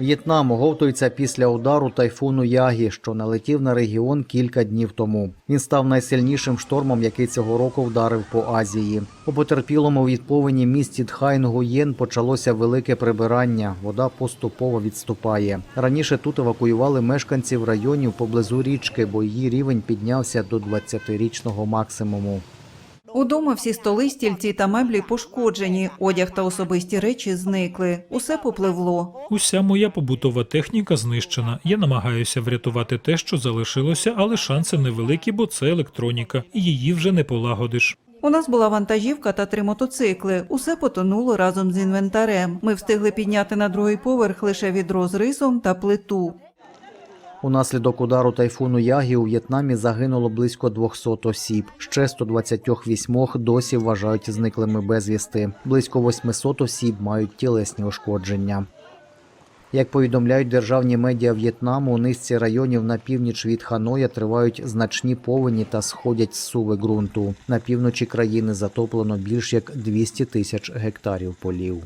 В'єтнам оговтується після удару тайфуну Ягі, що налетів на регіон кілька днів тому. Він став найсильнішим штормом, який цього року вдарив по Азії. У потерпілому від повені місті Тхайнгуєн почалося велике прибирання. Вода поступово відступає. Раніше тут евакуювали мешканців районів поблизу річки, бо її рівень піднявся до 20-річного максимуму. Удома всі столи, стільці та меблі пошкоджені, одяг та особисті речі зникли. Усе попливло. Уся моя побутова техніка знищена. Я намагаюся врятувати те, що залишилося, але шанси невеликі, бо це електроніка, і її вже не полагодиш. У нас була вантажівка та три мотоцикли. Усе потонуло разом з інвентарем. Ми встигли підняти на другий поверх лише відро з рисом та плиту. Унаслідок удару тайфуну Ягі у В'єтнамі загинуло близько 200 осіб. Ще 128 досі вважають зниклими безвісти. Близько 800 осіб мають тілесні ушкодження. Як повідомляють державні медіа В'єтнаму, у низці районів на північ від Ханоя тривають значні повені та сходять зсуви ґрунту. На півночі країни затоплено більш як 200 тисяч гектарів полів.